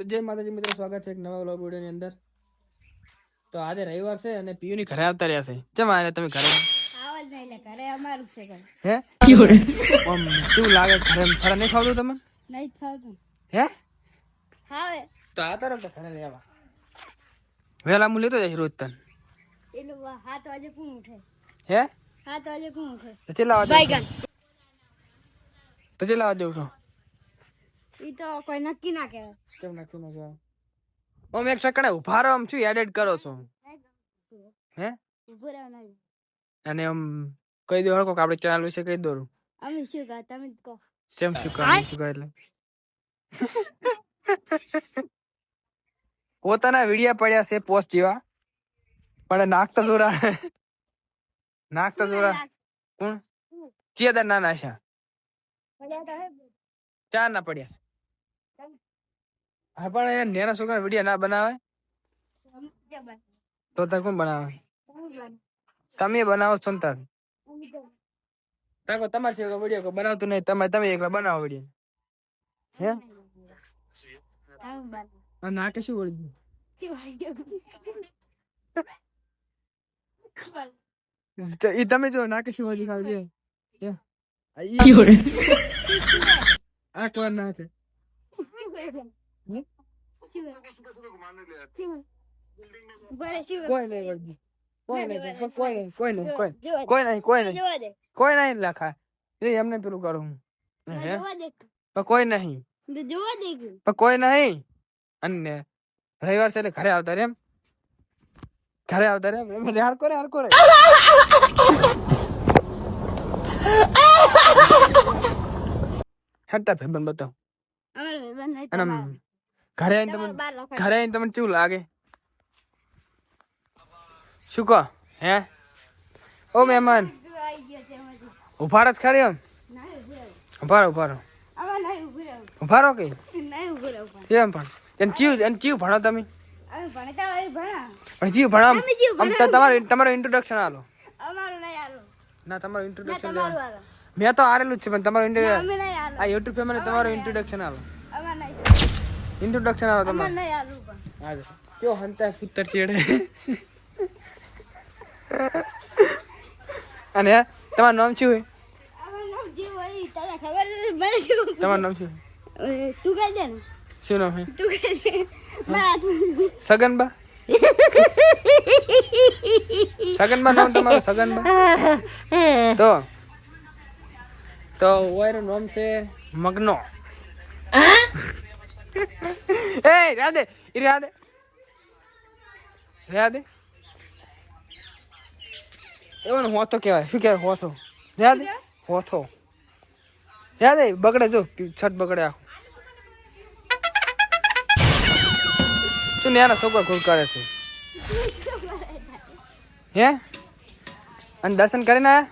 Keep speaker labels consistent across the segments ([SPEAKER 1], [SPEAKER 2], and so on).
[SPEAKER 1] તો જય માતાજી મિત્રો સ્વાગત છે એક નવા વ્લોગ વિડીયોની અંદર. તો આજે રવિવાર છે અને પીયુની ઘરે આવતા રહ્યા છે. ચમ આને તમે ઘરે?
[SPEAKER 2] ઘરે અમારું છે
[SPEAKER 1] હે? કેવું લાગે? ઘરે એમ નહીં ખાવતું તમે
[SPEAKER 2] નહીં થતું
[SPEAKER 1] હે?
[SPEAKER 2] હવે.
[SPEAKER 1] તો આ તરફ ઘરે રહેવા. વહેલા હું લેતો જઈશ રોજ તન.
[SPEAKER 2] કોણ ઉઠે.
[SPEAKER 1] હે?
[SPEAKER 2] સાત વાગે કોણ ઉઠે.
[SPEAKER 1] તો ચેલા
[SPEAKER 2] વાજે
[SPEAKER 1] તો ચેલા વાગે ઉઠો?
[SPEAKER 2] એ તો કોઈ નક્કી ના કે
[SPEAKER 1] કેમ નાખ્યું ન જાવ આમ એક સેકન્ડ ઊભા રહો આમ શું એડિટ કરો છો? હે?
[SPEAKER 2] ઊભો રહો નહીં.
[SPEAKER 1] અને આમ કહી દો હરકો કે આપણે ચેનલ વિશે કહી દો.
[SPEAKER 2] અમે શું કહો? તમે જ કહો.
[SPEAKER 1] કેમ શું કામ શું કહે એટલે? પોતાના વિડિયા પડ્યા છે પોસ્ટ જેવા. પણ નાખતા જોરા. નાખતા જોરા. કોણ? ચિયાદાર ના નાશા ચાર ના પડ્યા. હા પણ એ નેના છોકરા વિડિયા ના બનાવે? તો તાર કોણ બનાવે? તમે બનાવો છો ને તાર? તાકો તમારે છે વિડિયો કોઈ બનાવતું નહીં. તમે તમે એકલા બનાવો વિડિયો હે?
[SPEAKER 2] બન.
[SPEAKER 1] આ શું વળી ઈ તમે જો ના કે શું વળી ખાવ છે? આ કોણ ના
[SPEAKER 2] શું
[SPEAKER 1] કોઈ નહીં લખા એ એમને પેલું કરું હું કોઈ નહીં. પણ કોઈ નહીં અને રવિવાર છે એટલે ઘરે આવતા રે એમ ઘરે આવતા રે એમ એમ હાર કોરે હાર કોરે ભાઈ બન બતાવ અને. ઘરે આવીને તમને ઘરે આવીને તમને કેવું લાગે શું કહો હે ઓ મહેમાન. ઊભા જ ખરી એમ.
[SPEAKER 2] ઊભા
[SPEAKER 1] ઊભા રહો.
[SPEAKER 2] ઊભા
[SPEAKER 1] રહો કે
[SPEAKER 2] નહીં પણ.
[SPEAKER 1] કેમ પણ એને ચીવ એને ચીવ ભણો તમે. પણ ભણામ આમ તો તમારું તમારું ઇન્ટ્રોડક્શન આલો. ના તમારું ઇન્ટ્રોડક્શન મેં તો આરેલું જ છે પણ તમારું. આ યુટ્યુબ ફેમિલી તમારું ઇન્ટ્રોડક્શન આલો. ઇન્ટ્રોડક્શન આલો તમારે.
[SPEAKER 2] તમારું આલું પણ.
[SPEAKER 1] આજે કેવો હંતા પુત્તર ચેડે. અને તમારું નામ શું હોય? તમારું નામ શું
[SPEAKER 2] તું કહી દે ને.
[SPEAKER 1] શું નામ છે
[SPEAKER 2] તું કહી દે.
[SPEAKER 1] સગનબા? સગનબા નામ તમારું સગનબા? તો તો ઓયરું નામ છે મગનો. એ રાધે રાધે. રાધે. એવો ને હોતો કહેવાય. શું કહેવાય, હોથો? રાધે હોથો. રાધે, બગડે જો, છત બગડે આખું. શું ને છોકરા ખુદ કરે છે? હે? અને દર્શન કરીને આયા?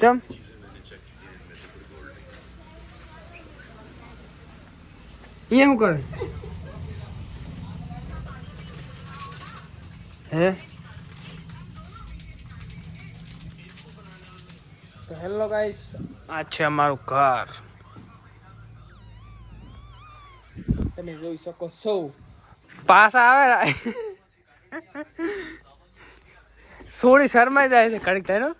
[SPEAKER 1] ચમ? શું કરે? હે? તો હેલો ગાઈસ આ છે અમારું ઘર. તમે જોઈ શકો છો. પાસ આવે સોડી શરમાઈ જાય છે કડક થાય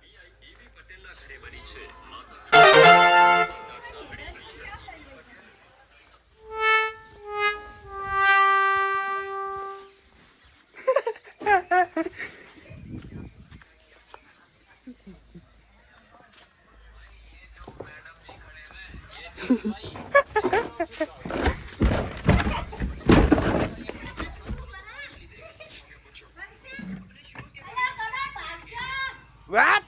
[SPEAKER 1] What?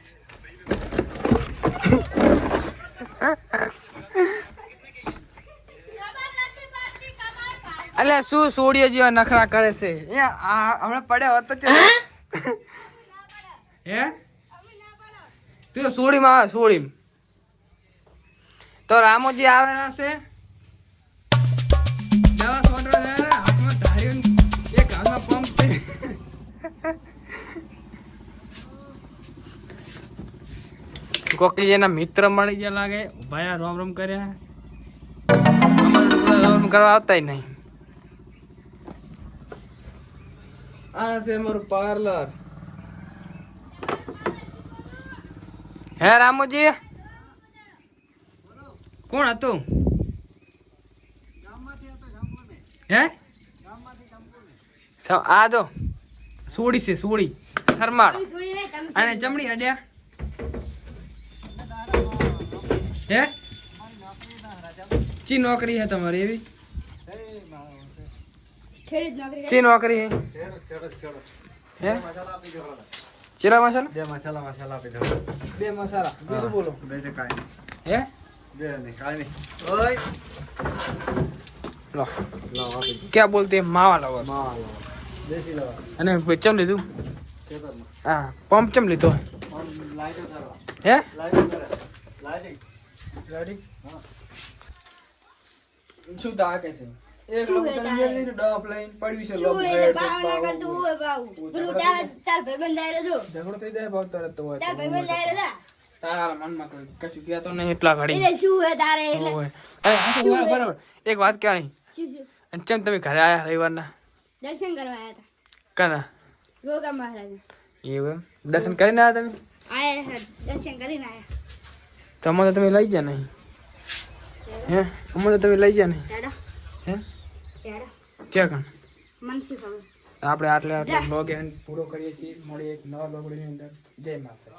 [SPEAKER 1] અલે શું સોડિયો જેવા નખરા કરે છે? એ આ હમણાં પડ્યા હોત તો હે? પેલો સોડીમાં આવે સોડી તો રામોજી આવેલા છે? દવા કોકલી એના મિત્ર મળી ગયા લાગે ભાઈ રોમ રોમ કર્યા. રોમ કરવા આવતા નહીં. આ છે મારું પાર્લર. હે રામુજી? કોણ હતું? હે? સ- આ દો સોડી છે સોડી શરમાળ. અને ચમડી અડ્યા હે? ચી નોકરી હે તમારી એવી? ચી નોકરી હે? હે? ચેલા મસાલા?
[SPEAKER 3] બે મસાલા મસાલા આપી દો.
[SPEAKER 1] બે મસાલા. બીજું બોલો.
[SPEAKER 3] બે છે કાંઈ
[SPEAKER 1] હે?
[SPEAKER 3] બે નહીં કાંઈ નહીં. ઓય.
[SPEAKER 1] લો.
[SPEAKER 3] દો.
[SPEAKER 1] ક્યાં બોલતે? માવા લાવો.
[SPEAKER 3] માવા લાવો. દેશી લાવો.
[SPEAKER 1] અને ચમ લીધું? હા પંપ ચમ લીધો? હે?
[SPEAKER 3] લાઈટિંગ.
[SPEAKER 1] રેડી શું કે છે? એક ડબ લઈને પડવી છે
[SPEAKER 4] શું એટલે
[SPEAKER 1] ભેળ,
[SPEAKER 4] ભાવ ના
[SPEAKER 1] બાવ.
[SPEAKER 4] કરતું હોય ભાવ પેલું તારા તાર ભાઈબંધ આયરો જો
[SPEAKER 1] ઝઘડો થઈ જાય ભાવ તરત તો
[SPEAKER 4] તાર ભાઈબંધ આયરો જા.
[SPEAKER 1] તારા મનમાં કોઈ કશું કહેતો નહીં એટલા ઘડી.
[SPEAKER 4] એટલે શું હે તારે એટલે?
[SPEAKER 1] હોય બરાબર બરાબર? એક વાત નહીં અને ચમ તમે ઘરે આયા રવિવારના?
[SPEAKER 4] દર્શન કરવા આયા હતા
[SPEAKER 1] કના?
[SPEAKER 4] ગોગા મહારાજ.
[SPEAKER 1] એવું દર્શન કરીને આયા તમે?
[SPEAKER 4] આયા દર્શન કરીને આયા.
[SPEAKER 1] તો અમને તમે લઈ ગયા નહીં. હે? અમને તમે લઈ ગયા નહીં. ક્યાં આપણે આટલે આટલે બ્લોગ એન્ડ પૂરો કરીએ છીએ. મળીએ એક નવા બ્લોગની અંદર. જય માતા